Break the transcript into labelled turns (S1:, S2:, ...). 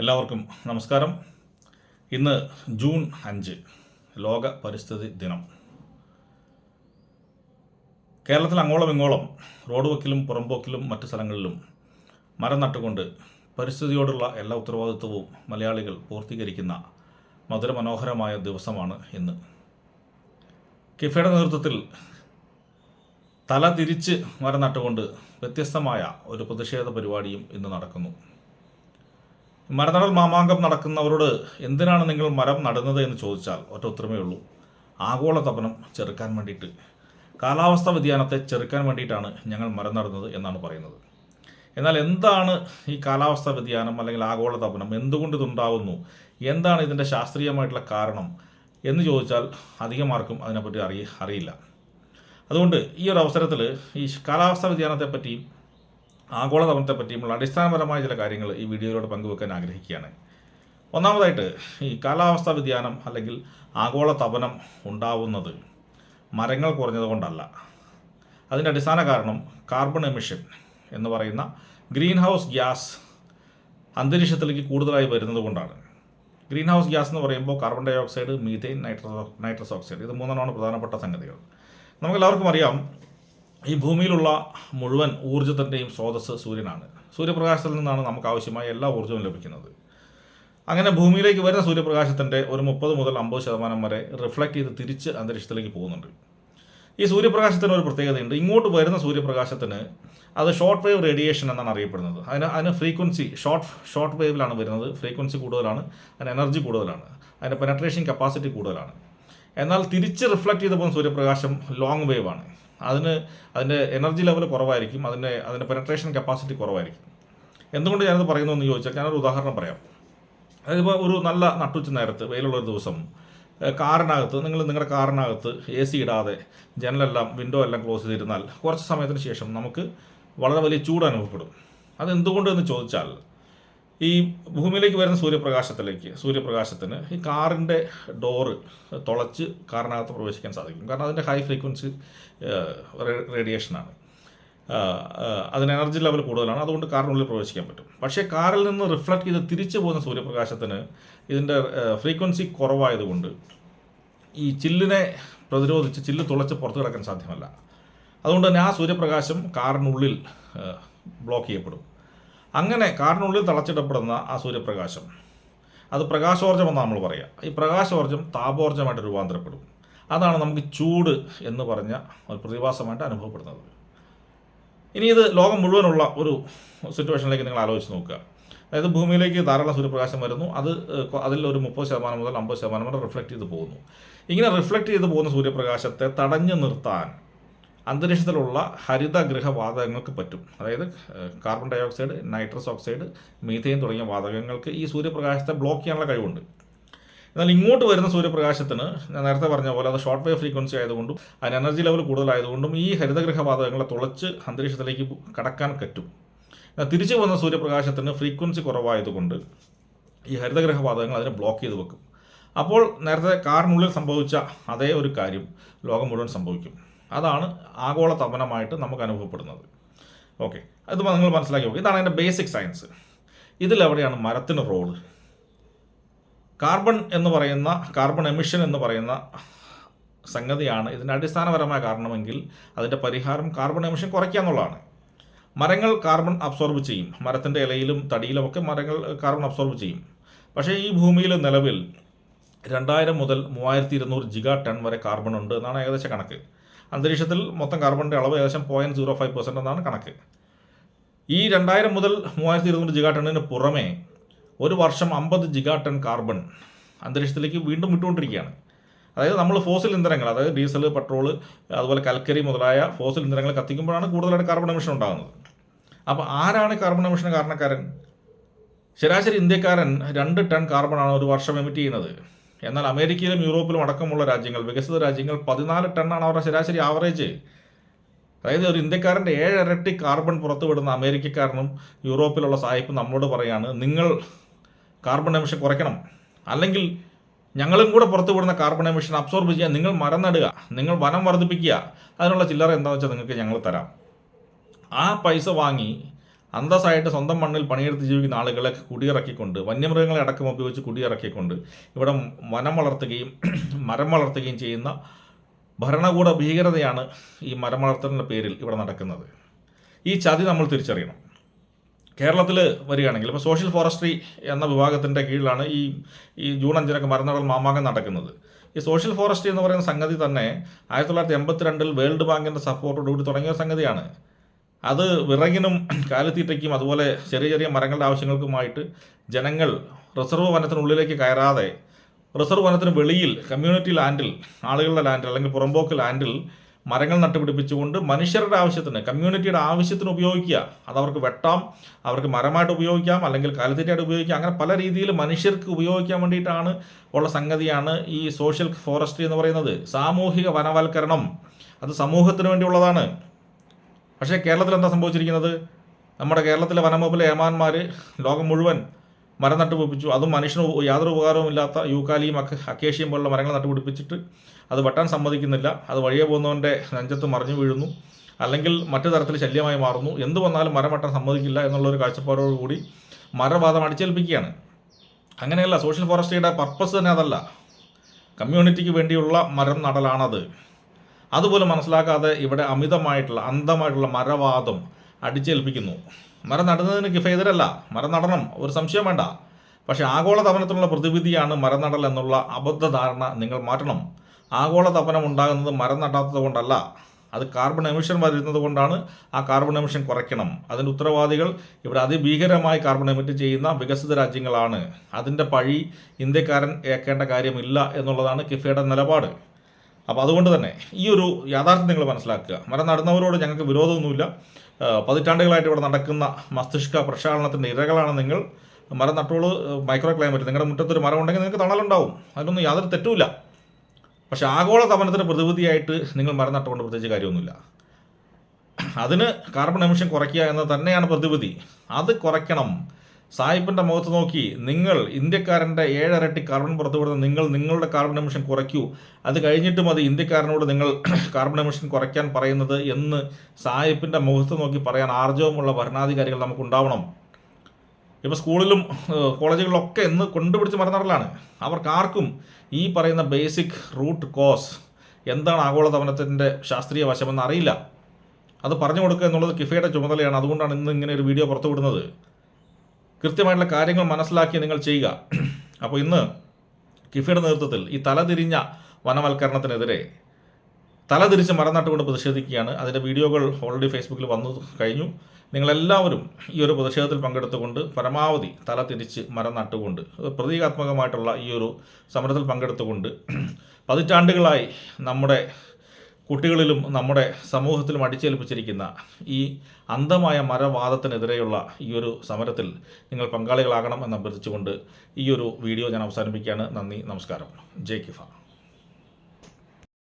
S1: എല്ലാവർക്കും നമസ്കാരം. ഇന്ന് ജൂൺ അഞ്ച് ലോക പരിസ്ഥിതി ദിനം. കേരളത്തിൽ അങ്ങോളം ഇങ്ങോളം റോഡ് വക്കിലും പുറംപോക്കിലും മറ്റു സ്ഥലങ്ങളിലും മരം നട്ടുകൊണ്ട് പരിസ്ഥിതിയോടുള്ള എല്ലാ ഉത്തരവാദിത്വവും മലയാളികൾ പൂർത്തീകരിക്കുന്ന മധുരമനോഹരമായ ദിവസമാണ് ഇന്ന്. കിഫയുടെ നേതൃത്വത്തിൽ തല തിരിച്ച് മരം നട്ടുകൊണ്ട് വ്യത്യസ്തമായ ഒരു പ്രതിഷേധ പരിപാടിയും ഇന്ന് നടക്കുന്നു. മരനടൽ മാമാങ്കം നടക്കുന്നവരോട് എന്തിനാണ് നിങ്ങൾ മരം നടുന്നത് എന്ന് ചോദിച്ചാൽ ഒറ്റ ഉത്തരമേ ഉള്ളൂ. ആഗോള തപനം ചെറുക്കാൻ വേണ്ടിയിട്ട്. കാലാവസ്ഥാ വ്യതിയാനത്തെ ചെറുക്കാൻ വേണ്ടിയിട്ടാണ് ഞങ്ങൾ മരം നടുന്നത് എന്നാണ് പറയുന്നത്. എന്നാൽ എന്താണ് ഈ കാലാവസ്ഥാ വ്യതിയാനം അല്ലെങ്കിൽ ആഗോള തപനം? എന്തുകൊണ്ട് ഇതുണ്ടാവുന്നു? എന്താണ് ഇതിന്റെ ശാസ്ത്രീയമായിട്ടുള്ള കാരണം? എന്ന് ചോദിച്ചാൽ അധികമാർക്കും അതിനെപ്പറ്റി അറിയ അറിയില്ല. അതുകൊണ്ട് ഈ ഒരു അവസരത്തിൽ ഈ കാലാവസ്ഥാ വ്യതിയാനത്തെപ്പറ്റിയും ആഗോളതപനത്തെ പറ്റിയുമുള്ള അടിസ്ഥാനപരമായ ചില കാര്യങ്ങൾ ഈ വീഡിയോയിലൂടെ പങ്കുവെക്കാൻ ആഗ്രഹിക്കുകയാണ്. ഒന്നാമതായിട്ട് ഈ കാലാവസ്ഥാ വ്യതിയാനം അല്ലെങ്കിൽ ആഗോളതപനം ഉണ്ടാവുന്നത് മരങ്ങൾ കുറഞ്ഞതുകൊണ്ടല്ല. അതിന്റെ അടിസ്ഥാന കാരണം കാർബൺ എമിഷൻ എന്ന് പറയുന്ന ഗ്രീൻ ഹൗസ് ഗ്യാസ് അന്തരീക്ഷത്തിലേക്ക് കൂടുതലായി വരുന്നത് കൊണ്ടാണ് ഗ്രീൻ ഹൗസ് ഗ്യാസ് എന്ന് പറയുമ്പോൾ carbon dioxide methane nitrous nitrous oxide ഇത് മൂന്നെണ്ണമാണ് പ്രധാനപ്പെട്ട സംഗതികൾ. നമുക്കെല്ലാവർക്കും അറിയാം ഈ ഭൂമിയിലുള്ള മുഴുവൻ ഊർജത്തിന്റെയും സ്രോതസ്സ് സൂര്യനാണ്. സൂര്യപ്രകാശത്തിൽ നിന്നാണ് നമുക്ക് ആവശ്യമായ എല്ലാ ഊർജവും ലഭിക്കുന്നത്. അങ്ങനെ ഭൂമിയിലേക്ക് വരുന്ന സൂര്യപ്രകാശത്തിന്റെ ഒരു മുപ്പത് മുതൽ അമ്പത് ശതമാനം വരെ റിഫ്ലക്റ്റ് ചെയ്ത് തിരിച്ച് അന്തരീക്ഷത്തിലേക്ക് പോകുന്നുണ്ട്. ഈ സൂര്യപ്രകാശത്തിന് ഒരു പ്രത്യേകതയുണ്ട്. ഇങ്ങോട്ട് വരുന്ന സൂര്യപ്രകാശത്തിന് അത് ഷോർട്ട് വേവ് റേഡിയേഷൻ എന്നാണ് അറിയപ്പെടുന്നത്. അതിന് അതിന് ഫ്രീക്വൻസി ഷോർട്ട് ഷോർട്ട് വേവിലാണ് വരുന്നത്. ഫ്രീക്വൻസി കൂടുതലാണ്. അതിന് എനർജി കൂടുതലാണ്. അതിന്റെ പെനട്രേഷൻ കപ്പാസിറ്റി കൂടുതലാണ്. എന്നാൽ തിരിച്ച് റിഫ്ലക്റ്റ് ചെയ്ത് പോകുന്ന സൂര്യപ്രകാശം ലോങ് വേവാണ് അതിന് അതിന്റെ എനർജി ലെവൽ കുറവായിരിക്കും അതിന്റെ അതിന്റെ പെനട്രേഷൻ കപ്പാസിറ്റി കുറവായിരിക്കും. എന്തുകൊണ്ട് ഞാനത് പറയുന്നു എന്ന് ചോദിച്ചാൽ ഞാനൊരു ഉദാഹരണം പറയാം. അതിപ്പോൾ ഒരു നല്ല നട്ടുച്ച നേരത്ത് വെയിലുള്ള ഒരു ദിവസം കാറിനകത്ത് നിങ്ങൾ നിങ്ങളുടെ കാറിനകത്ത് എ സി ഇടാതെ ജനലെല്ലാം വിൻഡോ എല്ലാം ക്ലോസ് ചെയ്തിരുന്നാൽ കുറച്ച് സമയത്തിന് ശേഷം നമുക്ക് വളരെ വലിയ ചൂട് അനുഭവപ്പെടും. അതെന്തുകൊണ്ടെന്ന് ചോദിച്ചാൽ ഈ ഭൂമിയിലേക്ക് വരുന്ന സൂര്യപ്രകാശത്തിലേക്ക് സൂര്യപ്രകാശത്തിന് ഈ കാറിന്റെ ഡോറ് തുളച്ച് കാറിനകത്ത് പ്രവേശിക്കാൻ സാധിക്കും. കാരണം അതിന്റെ ഹൈ ഫ്രീക്വൻസി റേഡിയേഷനാണ് അതിന് എനർജി ലെവൽ കൂടുതലാണ്. അതുകൊണ്ട് കാറിനുള്ളിൽ പ്രവേശിക്കാൻ പറ്റും. പക്ഷേ കാറിൽ നിന്ന് റിഫ്ലക്റ്റ് ചെയ്ത് തിരിച്ചു പോകുന്ന സൂര്യപ്രകാശത്തിന് ഇതിന്റെ ഫ്രീക്വൻസി കുറവായതുകൊണ്ട് ഈ ചില്ലിനെ പ്രതിരോധിച്ച് ചില്ല് തുളച്ച് പുറത്തു കിടക്കാൻ സാധ്യമല്ല. അതുകൊണ്ട് തന്നെ ആ സൂര്യപ്രകാശം കാറിനുള്ളിൽ ബ്ലോക്ക് ചെയ്യപ്പെടും. അങ്ങനെ കാടിനുള്ളിൽ തളച്ചിടപ്പെടുന്ന ആ സൂര്യപ്രകാശം. അത് പ്രകാശോർജമെന്ന് നമ്മൾ പറയുക ഈ പ്രകാശോർജം താപോർജമായിട്ട് രൂപാന്തരപ്പെടും. അതാണ് നമുക്ക് ചൂട് എന്ന് പറഞ്ഞ ഒരു പ്രതിഭാസമായിട്ട് അനുഭവപ്പെടുന്നത്. ഇനി ഇത് ലോകം മുഴുവനുള്ള ഒരു സിറ്റുവേഷനിലേക്ക് നിങ്ങൾ ആലോചിച്ച് നോക്കുക. അതായത് ഭൂമിയിലേക്ക് ധാരാളം സൂര്യപ്രകാശം വരുന്നു. അത് അതിൽ ഒരു മുപ്പത് ശതമാനം മുതൽ അമ്പത് ശതമാനം വരെ റിഫ്ലക്റ്റ് ചെയ്ത് പോകുന്നു. ഇങ്ങനെ റിഫ്ലക്റ്റ് ചെയ്ത് പോകുന്ന സൂര്യപ്രകാശത്തെ തടഞ്ഞു നിർത്താൻ അന്തരീക്ഷത്തിലുള്ള ഹരിതഗൃഹ വാതകങ്ങൾക്ക് പറ്റും. അതായത് carbon dioxide nitrous oxide methane തുടങ്ങിയ വാതകങ്ങൾക്ക് ഈ സൂര്യപ്രകാശത്തെ ബ്ലോക്ക് ചെയ്യാനുള്ള കഴിവുണ്ട്. എന്നാൽ ഇങ്ങോട്ട് വരുന്ന സൂര്യപ്രകാശത്തിന് ഞാൻ നേരത്തെ പറഞ്ഞ പോലെ അത് ഷോർട്ട് വേവ് ഫ്രീക്വൻസി ആയതുകൊണ്ടും അതിന് എനർജി ലെവൽ കൂടുതലായതുകൊണ്ടും ഈ ഹരിതഗൃഹ വാതകങ്ങളെ തുളച്ച് അന്തരീക്ഷത്തിലേക്ക് കടക്കാൻ പറ്റും. എന്നാൽ തിരിച്ചു വന്ന സൂര്യപ്രകാശത്തിന് ഫ്രീക്വൻസി കുറവായതുകൊണ്ട് ഈ ഹരിതഗൃഹ വാതകങ്ങൾ അതിനെ ബ്ലോക്ക് ചെയ്ത് വെക്കും. അപ്പോൾ നേരത്തെ കാറിനുള്ളിൽ സംഭവിച്ച അതേ ഒരു കാര്യം ലോകം മുഴുവൻ സംഭവിക്കും. അതാണ് ആഗോള തപനമായിട്ട് നമുക്ക് അനുഭവപ്പെടുന്നത്. ഓക്കെ. അത് നിങ്ങൾ മനസ്സിലാക്കി നോക്കുക ഇതാണ് അതിന്റെ ബേസിക് സയൻസ് ഇതിലെവിടെയാണ് മരത്തിന് റോൾ കാർബൺ എന്ന് പറയുന്ന കാർബൺ എമിഷൻ എന്ന് പറയുന്ന സംഗതിയാണ് ഇതിന്റെ അടിസ്ഥാനപരമായ കാരണമെങ്കിൽ അതിന്റെ പരിഹാരം കാർബൺ എമിഷൻ കുറയ്ക്കുക എന്നുള്ളതാണ്. മരങ്ങൾ കാർബൺ അബ്സോർബ് ചെയ്യും. മരത്തിന്റെ ഇലയിലും തടിയിലും ഒക്കെ മരങ്ങൾ കാർബൺ അബ്സോർബ് ചെയ്യും. പക്ഷേ ഈ ഭൂമിയിൽ നിലവിൽ രണ്ടായിരം മുതൽ മൂവായിരത്തി ഇരുന്നൂറ് ജിഗാ ടൺ വരെ കാർബൺ ഉണ്ട് എന്നാണ് ഏകദേശ കണക്ക്. അന്തരീക്ഷത്തിൽ മൊത്തം കാർബണിന്റെ അളവ് ഏകദേശം പോയിന്റ് സീറോ ഫൈവ് പെർസെന്റ് എന്നാണ് കണക്ക്. ഈ രണ്ടായിരം മുതൽ മൂവായിരത്തി ഇരുന്നൂറ് ജിഗാ ടണ്ണിന് പുറമേ ഒരു വർഷം അമ്പത് ജിഗാ ടൺ കാർബൺ അന്തരീക്ഷത്തിലേക്ക് വീണ്ടും വിട്ടുകൊണ്ടിരിക്കുകയാണ്. അതായത് നമ്മൾ ഫോസിൽ ഇന്ധനങ്ങൾ അതായത് ഡീസൽ പെട്രോൾ അതുപോലെ കൽക്കരി മുതലായ ഫോസിൽ ഇന്ധനങ്ങൾ കത്തിക്കുമ്പോഴാണ് കൂടുതലായിട്ട് കാർബൺ എമിഷൻ ഉണ്ടാകുന്നത്. അപ്പോൾ ആരാണ് കാർബൺ എമിഷന് കാരണക്കാരൻ? ശരാശരി ഇന്ത്യക്കാരൻ രണ്ട് ടൺ കാർബണാണ് ഒരു വർഷം എമിറ്റ് ചെയ്യുന്നത്. എന്നാൽ അമേരിക്കയിലും യൂറോപ്പിലും അടക്കമുള്ള രാജ്യങ്ങൾ വികസിത രാജ്യങ്ങൾ പതിനാല് ടണ്ണാണ് അവരുടെ ശരാശരി ആവറേജ് അതായത് ഒരു ഇന്ത്യക്കാരന്റെ ഏഴ് ഇരട്ടി കാർബൺ പുറത്തുവിടുന്ന അമേരിക്കക്കാരനും യൂറോപ്പിലുള്ള സായിപ്പ് നമ്മളോട് പറയാണ് നിങ്ങൾ കാർബൺ എമിഷൻ കുറയ്ക്കണം. അല്ലെങ്കിൽ ഞങ്ങളും കൂടെ പുറത്തുവിടുന്ന കാർബൺ എമിഷൻ അബ്സോർബ് ചെയ്യാൻ നിങ്ങൾ മരം നടുക നിങ്ങൾ വനം വർദ്ധിപ്പിക്കുക. അതിനുള്ള ചില്ലറ എന്താണെന്ന് വെച്ചാൽ നിങ്ങൾക്ക് ഞങ്ങൾ തരാം. ആ പൈസ വാങ്ങി അന്തസ്സായിട്ട് സ്വന്തം മണ്ണിൽ പണിയെടുത്ത് ജീവിക്കുന്ന ആളുകളെ കുടിയിറക്കിക്കൊണ്ട് വന്യമൃഗങ്ങളെ അടക്കം ഉപയോഗിച്ച് കുടിയിറക്കിക്കൊണ്ട് ഇവിടെ വനം വളർത്തുകയും മരം വളർത്തുകയും ചെയ്യുന്ന ഭരണകൂട ഭീകരതയാണ് ഈ മരം വളർത്തലിന്റെ പേരിൽ ഇവിടെ നടക്കുന്നത്. ഈ ചതി നമ്മൾ തിരിച്ചറിയണം. കേരളത്തിൽ വരികയാണെങ്കിൽ ഇപ്പോൾ സോഷ്യൽ ഫോറസ്ട്രി എന്ന വിഭാഗത്തിന്റെ കീഴിലാണ് ഈ ഈ ജൂൺ അഞ്ചിനൊക്കെ മരനടൽ മാമാങ്കം നടക്കുന്നത്. ഈ സോഷ്യൽ ഫോറസ്ട്രി എന്ന് പറയുന്ന സംഗതി തന്നെ ആയിരത്തി തൊള്ളായിരത്തി എൺപത്തിരണ്ടിൽ വേൾഡ് ബാങ്കിന്റെ സപ്പോർട്ടോടുകൂടി തുടങ്ങിയ സംഗതിയാണ്. അത് വിറകിനും കാലിത്തീറ്റയ്ക്കും അതുപോലെ ചെറിയ ചെറിയ മരങ്ങളുടെ ആവശ്യങ്ങൾക്കുമായിട്ട് ജനങ്ങൾ റിസർവ് വനത്തിനുള്ളിലേക്ക് കയറാതെ റിസർവ് വനത്തിന് വെളിയിൽ കമ്മ്യൂണിറ്റി ലാൻഡിൽ ആളുകളുടെ ലാൻഡിൽ അല്ലെങ്കിൽ പുറമ്പോക്ക് ലാൻഡിൽ മരങ്ങൾ നട്ടുപിടിപ്പിച്ചുകൊണ്ട് മനുഷ്യരുടെ ആവശ്യത്തിന് കമ്മ്യൂണിറ്റിയുടെ ആവശ്യത്തിന് ഉപയോഗിക്കുക. അത് അവർക്ക് വെട്ടാം അവർക്ക് മരമായിട്ട് ഉപയോഗിക്കാം അല്ലെങ്കിൽ കാലിത്തീറ്റയായിട്ട് ഉപയോഗിക്കാം. അങ്ങനെ പല രീതിയിൽ മനുഷ്യർക്ക് ഉപയോഗിക്കാൻ വേണ്ടിയിട്ടാണ് ഉള്ള സംഗതിയാണ് ഈ സോഷ്യൽ ഫോറസ്ട്രി എന്ന് പറയുന്നത്. സാമൂഹിക വനവൽക്കരണം. അത് സമൂഹത്തിന് വേണ്ടിയുള്ളതാണ്. പക്ഷേ കേരളത്തിൽ എന്താ സംഭവിച്ചിരിക്കുന്നത്? നമ്മുടെ കേരളത്തിലെ വനംവകുപ്പിലെ ഏമാന്മാർ ലോകം മുഴുവൻ മരം നട്ടുപിടിപ്പിച്ചു അതും മനുഷ്യന് യാതൊരു ഉപകാരവും ഇല്ലാത്ത യൂക്കാലിയും അക്ക അക്കേഷ്യയും പോലുള്ള മരങ്ങൾ നട്ടുപിടിപ്പിച്ചിട്ട് അത് വെട്ടാൻ സമ്മതിക്കുന്നില്ല. അത് വഴിയെ പോകുന്നവന്റെ നെഞ്ചത്ത് മറിഞ്ഞു വീഴുന്നു. അല്ലെങ്കിൽ മറ്റു തരത്തിൽ ശല്യമായി മാറുന്നു. എന്ത് വന്നാലും മരം വെട്ടാൻ സമ്മതിക്കില്ല എന്നുള്ളൊരു കാഴ്ചപ്പാടോടുകൂടി മരവാദം അടിച്ചേൽപ്പിക്കുകയാണ്. അങ്ങനെയല്ല സോഷ്യൽ ഫോറസ്ട്രിയുടെ പർപ്പസ് തന്നെ അതല്ല. കമ്മ്യൂണിറ്റിക്ക് വേണ്ടിയുള്ള മരം നടലാണത്. അതുപോലും മനസ്സിലാക്കാതെ ഇവിടെ അമിതമായിട്ടുള്ള അന്ധമായിട്ടുള്ള മരവാദം അടിച്ചേൽപ്പിക്കുന്നു. മരം നടുന്നതിന് കിഫേതരല്ല മരം നടണം ഒരു സംശയം വേണ്ട. പക്ഷേ ആഗോളതപനത്തിനുള്ള പ്രതിവിധിയാണ് മരം നടൽ എന്നുള്ള അബദ്ധധാരണ നിങ്ങൾ മാറ്റണം. ആഗോളതപനം ഉണ്ടാകുന്നത് മരം നടാത്തത് കൊണ്ടല്ല അത് കാർബൺ എമിഷൻ വരുന്നത് കൊണ്ടാണ് ആ കാർബൺ എമിഷൻ കുറയ്ക്കണം. അതിന്റെ ഉത്തരവാദികൾ ഇവിടെ അതിഭീകരമായി കാർബൺ എമിറ്റ് ചെയ്യുന്ന വികസിത രാജ്യങ്ങളാണ്. അതിന്റെ പഴി ഇന്ത്യക്കാരൻ ഏക്കേണ്ട കാര്യമില്ല എന്നുള്ളതാണ് കിഫയുടെ നിലപാട്. അപ്പോൾ അതുകൊണ്ട് തന്നെ ഈ ഒരു യാഥാർത്ഥ്യം നിങ്ങൾ മനസ്സിലാക്കുക. മരം നടുന്നവരോട് ഞങ്ങൾക്ക് വിരോധമൊന്നുമില്ല. പതിറ്റാണ്ടുകളായിട്ട് ഇവിടെ നടക്കുന്ന മസ്തിഷ്ക പ്രക്ഷാളനത്തിന്റെ ഇരകളാണ് നിങ്ങൾ. മരം നട്ടോളൂ മൈക്രോ ക്ലൈമറ്റ് നിങ്ങളുടെ മുറ്റത്തൊരു മരം ഉണ്ടെങ്കിൽ നിങ്ങൾക്ക് തണലുണ്ടാവും. അതിനൊന്നും യാതൊരു തെറ്റുമില്ല. പക്ഷേ ആഗോള തപനത്തിന് പ്രതിവിധിയായിട്ട് നിങ്ങൾ മരം നട്ടുകൊണ്ട് പ്രത്യേകിച്ച് കാര്യമൊന്നുമില്ല. അതിന് കാർബൺ എമിഷൻ കുറയ്ക്കുക എന്നത് തന്നെയാണ് പ്രതിവിധി. അത് കുറയ്ക്കണം. സായിപ്പിന്റെ മുഖത്ത് നോക്കി നിങ്ങൾ ഇന്ത്യക്കാരന്റെ ഏഴരട്ടി കാർബൺ പുറത്തുവിടുന്ന നിങ്ങൾ നിങ്ങളുടെ കാർബൺ എമിഷൻ കുറയ്ക്കൂ. അത് കഴിഞ്ഞിട്ട് മതി ഇന്ത്യക്കാരനോട് നിങ്ങൾ കാർബൺ എമിഷൻ കുറയ്ക്കാൻ പറയുന്നത് എന്ന് സായിപ്പിന്റെ മുഖത്ത് നോക്കി പറയാൻ ആർജവമുള്ള ഭരണാധികാരികൾ നമുക്കുണ്ടാവണം. ഇപ്പോൾ സ്കൂളിലും കോളേജുകളിലൊക്കെ ഇന്ന് കൊണ്ടുപിടിച്ച് മറന്നറിലാണ് അവർക്ക് ആർക്കും ഈ പറയുന്ന ബേസിക് റൂട്ട് കോസ് എന്താണ് ആഗോളതപനത്തിന്റെ ശാസ്ത്രീയ വശമെന്ന് അറിയില്ല. അത് പറഞ്ഞു കൊടുക്കുക എന്നുള്ളത് കിഫയുടെ ചുമതലയാണ്. അതുകൊണ്ടാണ് ഇന്ന് ഇങ്ങനെ ഒരു വീഡിയോ പുറത്തുവിടുന്നത്. കൃത്യമായിട്ടുള്ള കാര്യങ്ങൾ മനസ്സിലാക്കി നിങ്ങൾ ചെയ്യുക. അപ്പോൾ ഇന്ന് കിഫിയുടെ നേതൃത്വത്തിൽ ഈ തലതിരിഞ്ഞ വനവൽക്കരണത്തിനെതിരെ തലതിരിച്ച് മരം നട്ടുകൊണ്ട് പ്രതിഷേധിക്കുകയാണ്. അതിന്റെ വീഡിയോകൾ ഓൾറെഡി ഫേസ്ബുക്കിൽ വന്നു കഴിഞ്ഞു. നിങ്ങളെല്ലാവരും ഈ ഒരു പ്രതിഷേധത്തിൽ പങ്കെടുത്തുകൊണ്ട് പരമാവധി തല തിരിച്ച് മരം നട്ടുകൊണ്ട് പ്രതീകാത്മകമായിട്ടുള്ള ഈ ഒരു സമരത്തിൽ പങ്കെടുത്തുകൊണ്ട് പതിറ്റാണ്ടുകളായി നമ്മുടെ കുട്ടികളിലും നമ്മുടെ സമൂഹത്തിലും അടിച്ചേൽപ്പിച്ചിരിക്കുന്ന ഈ അന്ധമായ മരവാദത്തിനെതിരെയുള്ള ഈ ഒരു സമരത്തിൽ നിങ്ങൾ പങ്കാളികളാകണം എന്ന് അഭ്യർത്ഥിച്ചുകൊണ്ട് ഈ ഒരു വീഡിയോ ഞാൻ അവസാനിപ്പിക്കുകയാണ്. നന്ദി നമസ്കാരം. ജയ് കിഫ